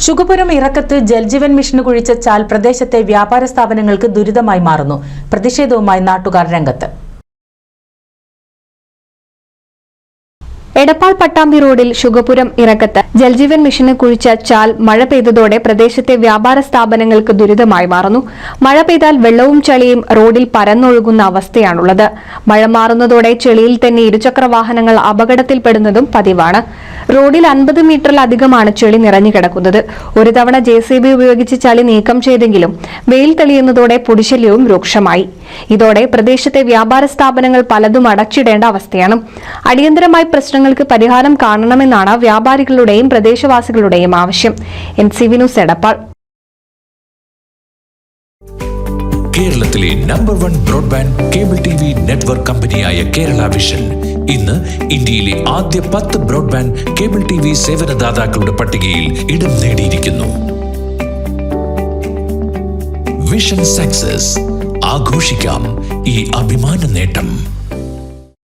ശുഗപുരം ഇറക്കത്ത് ജൽജീവൻ മിഷന് കുഴിച്ച ചാൽ പ്രദേശത്തെ വ്യാപാര സ്ഥാപനങ്ങൾക്ക് ദുരിതമായി മാറുന്നു. പ്രതിഷേധവുമായി നാട്ടുകാർ രംഗത്ത്. എടപ്പാൾ പട്ടാമ്പി റോഡിൽ ശുഗപുരം ഇറക്കത്ത്. ജൽജീവൻ മിഷന് കുഴിച്ച ചാൽ മഴ പെയ്തതോടെ പ്രദേശത്തെ വ്യാപാര സ്ഥാപനങ്ങൾക്ക് ദുരിതമായി മാറുന്നു. മഴ പെയ്താൽ വെള്ളവും ചളിയും റോഡിൽ പരന്നൊഴുകുന്ന അവസ്ഥയാണുള്ളത്. മഴ മാറുന്നതോടെ ചെളിയിൽ തന്നെ ഇരുചക്ര വാഹനങ്ങൾ അപകടത്തിൽപ്പെടുന്നതും പതിവാണ്. റോഡിൽ അൻപത് മീറ്ററിലധികമാണ് ചെളി നിറഞ്ഞു കിടക്കുന്നത്. ഒരു തവണ ജെ സി ബി ഉപയോഗിച്ച് ചളി നീക്കം ചെയ്തെങ്കിലും വെയിൽ തെളിയുന്നതോടെ പൊടിശല്യവും രൂക്ഷമായി. ഇതോടെ പ്രദേശത്തെ വ്യാപാര സ്ഥാപനങ്ങൾ പലതും അടച്ചിടേണ്ട അവസ്ഥയാണ്. അടിയന്തരമായി പ്രശ്നങ്ങൾക്ക് പരിഹാരം കാണണമെന്നാണ് വ്യാപാരികളുടെയും പ്രദേശവാസികളുടെയും ആവശ്യം. N C V news Edappal. കേരളത്തിലെ number one broadband cable T V network കമ്പനിയായ കേരള വിഷൻ ഇന്ന് ഇന്ത്യയിലെ ആദ്യ പത്ത് ബ്രോഡ്ബാൻഡ് കേബിൾ ടി വി സേവനദാതാക്കളുടെ പട്ടികയിൽ ഇടം നേടിയിരിക്കുന്നു. വിഷൻ സക്സസ് ആഘോഷിക്കാം ഈ അഭിമാന നേട്ടം.